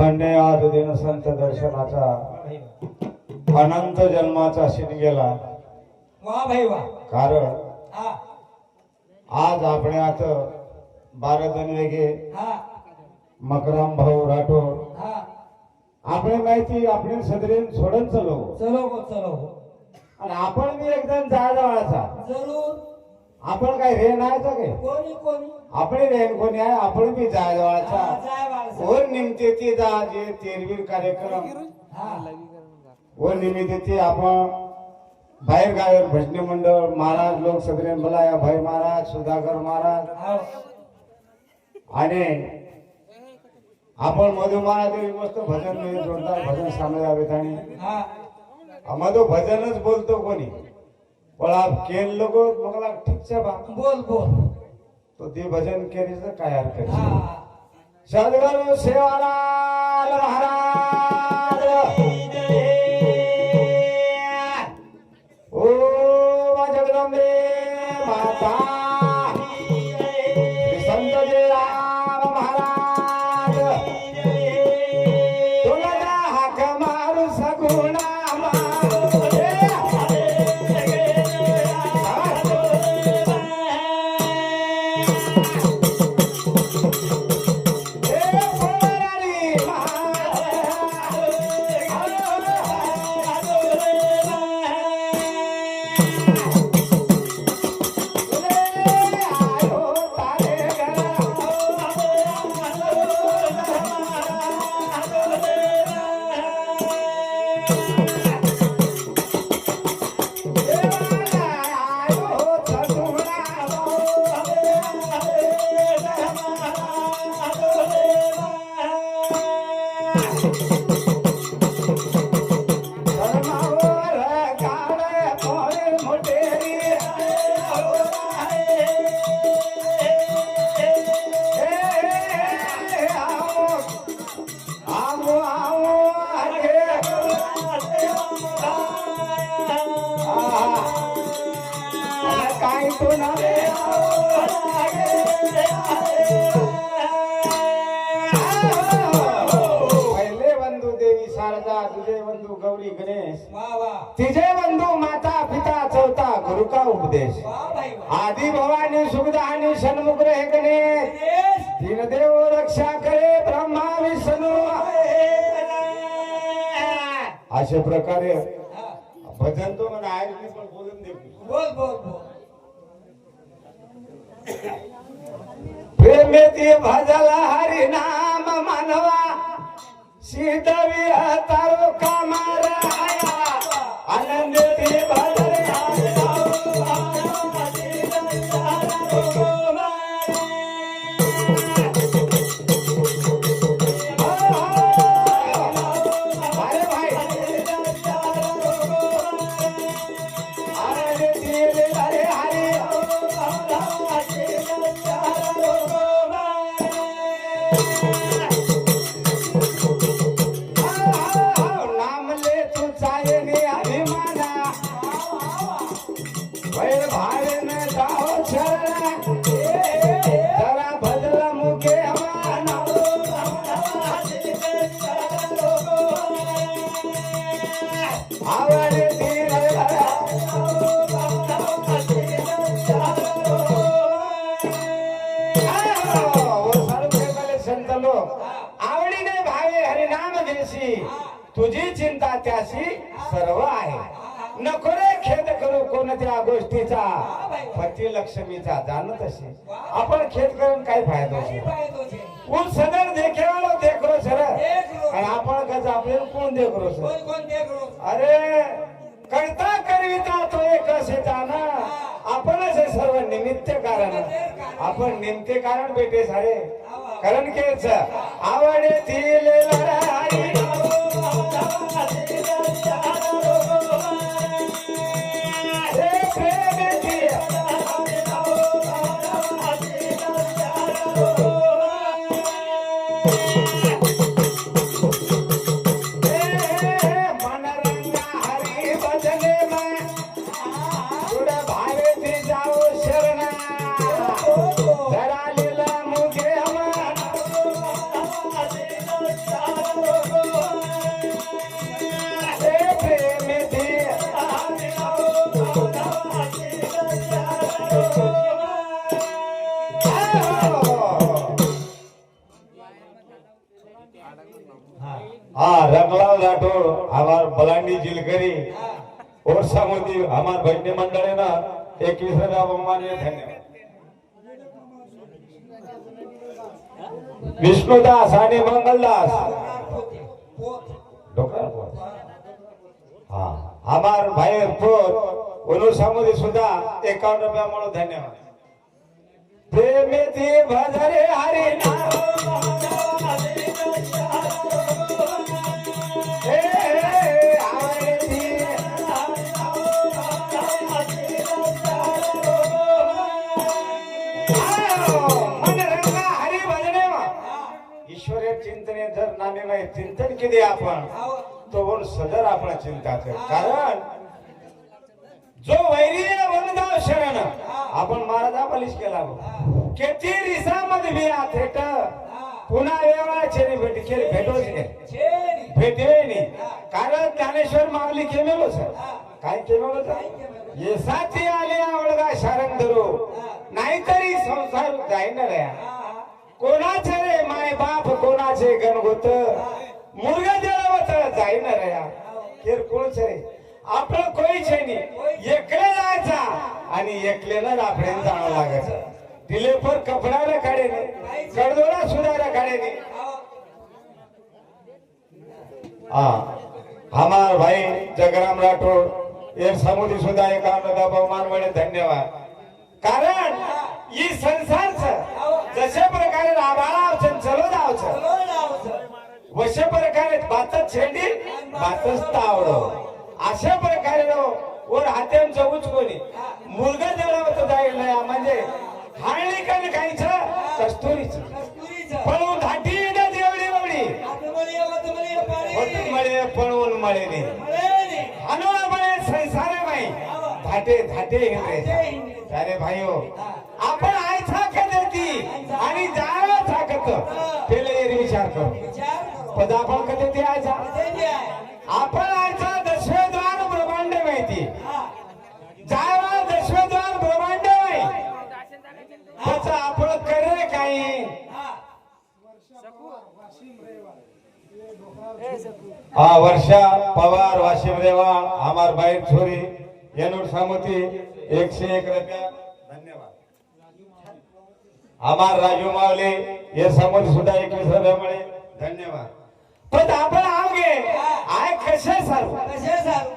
धन्य आज दिन संत दर्शनाचा अनंत जन्माचा शिन गेला. वा भाई वा. कारण हा. आज आपण आता बारा जण वेगे हा. मकराम भाऊ राठोड हा. आपली माहिती आपण सदरीन सोडून चलो. चलो चलो आणि आपण बी एकदम जायजवळाचा. जरूर. आपण काय रे नाहीचा काय? कोणी कोणी? आपण रेन कोणी आहे? आपण बी जायजवळाचा जाय बाळासाहेब. वर निमते ती जा जे तेरवीर कार्यक्रम. हा. व निमित्त ते आपण बाहेर गावावर भजनी मंडळ महाराज लोक सगळे बोलाया भाई महाराज सुधाकर महाराज. हो. आणि आपण मधु महाराज मस्त भजन जोरदार भजन सामील आहेत आणि हा. मधु भजनच बोलतो कोणी? पण आप केन लोक मग ठीक छे बा। बोल बोल। तो ते भजन केलीच तर काय हरकत हा। सद्गुरु सेवालाल महाराज। गणेश तिचे बंधू माता पिता चौथा गुरु का उपदेश. आदि भवानी सुखदा आणि सन्मुख रहे गणेश. तीन देव रक्षा करे ब्रह्मा विष्णू. अशा प्रकारे हा. भजन तो मला आहे मी पण बोलून दे. बोल बोल बोल. प्रेमेती भजला हरी नाम मानवा ಸೀತವಿಯ ತಾರು ಕಮರ ಅನಂದ लक्ष्मीचा जाणत असे आपण खेद करून काय फायदा कोण सदर देखेवालो देखरो सर. आणि आपण कसं आपल्याला कोण देखरो सर अरे करता करविता तो एक असे ना आपणच हे सर्व निमित्त कारण. आपण निमित्त कारण भेटे सारे कारण केच आवडतील लढाई. हा हाँ रंगलाल राठौर हमार बलांडी जिलकरी और सामोदी हमार भजनी मंडळ आहे ना एकविसाव्या बहुमान्य धन्यवाद. विष्णुदास आणि मंगलदास. पोते पोत डोकरा पोर. हा हमार भाई पोर उनु सामोदी सुद्धा चिंतने जर नामे माही चिंतन केले आपण तो पण सदर आपण चिंता कर. कारण जो वैरीय वनदाव शरण आपण महाराजा बलिश केला. किती रिसामध्ये थेट पुन्हा भेट केली भेटोच नाही. नाही. कारण ज्ञानेश्वर मागली केमेलो सर. काय केमेलो येसाची आले आवडगा शारण धरो. नाहीतरी संसार जाईन कोणाचे रे? माय बाप कोणाचे गणगोत? मुर्ग जळवत जाईन रे किरकोळच रे. आपलं कोणीच नाही एकले जायचा आणि एकलेलाच आपल्याला जावं लागायचं दिले पर कपडाला काढे नाही कडदोडा सुधारा काढे नाही हा हमार भाई जगराम राठोड या समुदी सुद्धा एका बहुमान वडे धन्यवाद. कारण ही संसारच जशा प्रकारे राबाळा चलो जावचं वशे प्रकारे बातच छेंडी बातच तावड। अशा प्रकारे वर हात्यांचं उचकोनी मुलगा जळवत जाईल म्हणजे हाळणी कण काहीच कस्तुरीच। पळून धाटी येण्यात एवढी एवढी मळे पळवून मळेने अनुवा मळे संसार माई धाटे धाटे अरे भाईओ आपण आयचा देती आणि जायला थाकत पेले एरी विचार कर. पद आपण कधी ते आयचा आपण आयचा दशवेद्वार ब्रह्मांड माहिती. जायवा जायला दशवेद्वार ब्रह्मांड त्याचा आपण करे काही हा वर्षा पवार वाशिम रेवाळ आमार बाईक छोरी येनूर सामती एकशे एक रुपया हमार राजू मावले हे सामती सुद्धा एकवीस रुपयामुळे धन्यवाद. पण आपण आवगे आय कशा सारू? कशा सारू?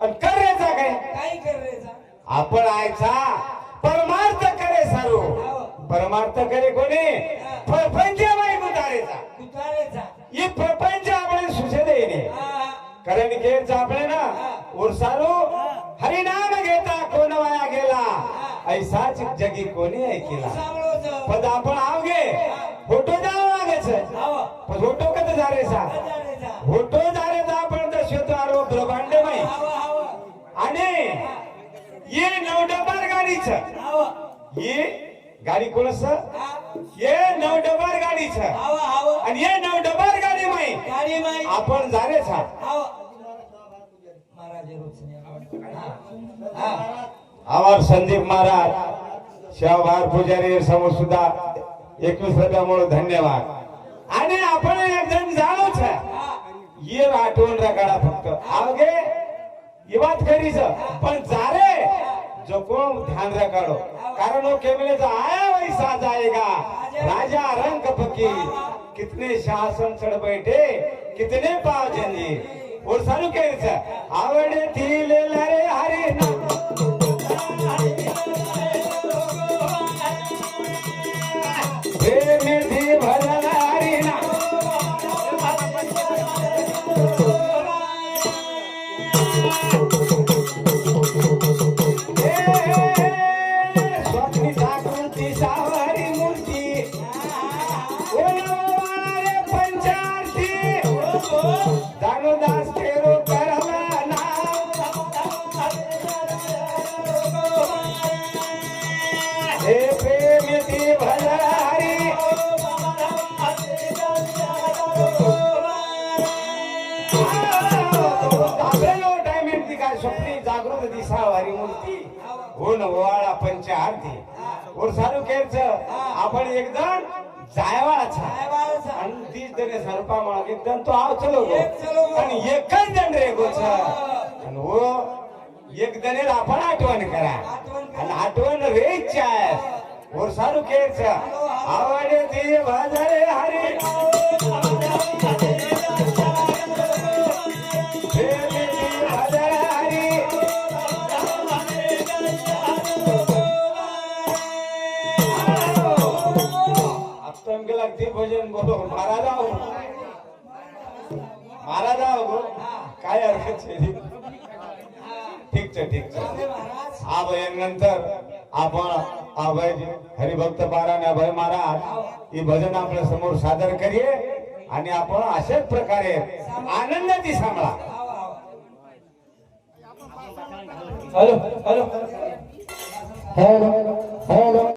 आणि करायचा काय? आपण आयचा. परमार्थ करे सारू. परमार्थ करे कोणी? प्रपंच माई गुतारेचा. ही प्रपंच आपण हा. कारण की आपले ना? उरसारू? हरिनाम घेता कोण? ऐसाच जगी कोणी ऐकिला? पद आपण आवगे फोटो जावं लागायचं हवा पण फोटो कधी जारेचा कजारेचा फोटो जारेचा आपण तर शेतो आरो ब्रह्मांड माई आणि ये नवडबार गाडीच. ही गाडी कोणस हा. ये नवडबार गाडीच. आणि ये नवडबार गाडी माई. गाडी माई. आपण जारेचा हवा महाराज रोचने संदीप महाराज शिवभार पुजारी समोर सुद्धा एकवीस रुपयामुळे धन्यवाद. आणि आपण एक जण जाणूच ये आठवण रगाडा फक्त. आवगे ही बात करीच पण जारे जो कोण ध्यान रगाडो. कारण हो वो केवलेचा आया वैसा जाएगा राजा रंग फकीर. कितने शासन चढ़ बैठे कितने पाव जंजी और सारू केच आवडे तील लरे हरे ना प्रेमेधी भरणारी तेरो ओवाळा पंच आरती और सारू केच आपण एक जण जायवाळाचा. आणि तीच तरी सरपा मग एकदम तो आव चलो. आणि एकच जण रे गोच. आणि वो एक जणेला आपण आठवण करा. आणि आठवण रेच्या वर सारू केच आवडे ती भजरे हरी. ठीक आहे ठीक आहे नंतर आपण अभय हरिभक्त महाराज अभय महाराज ही भजन आपल्यासमोर सादर करिये आणि आपण अशाच प्रकारे आनंदाची सांगला हॅलो हॅलो हॅलो. हॅलो.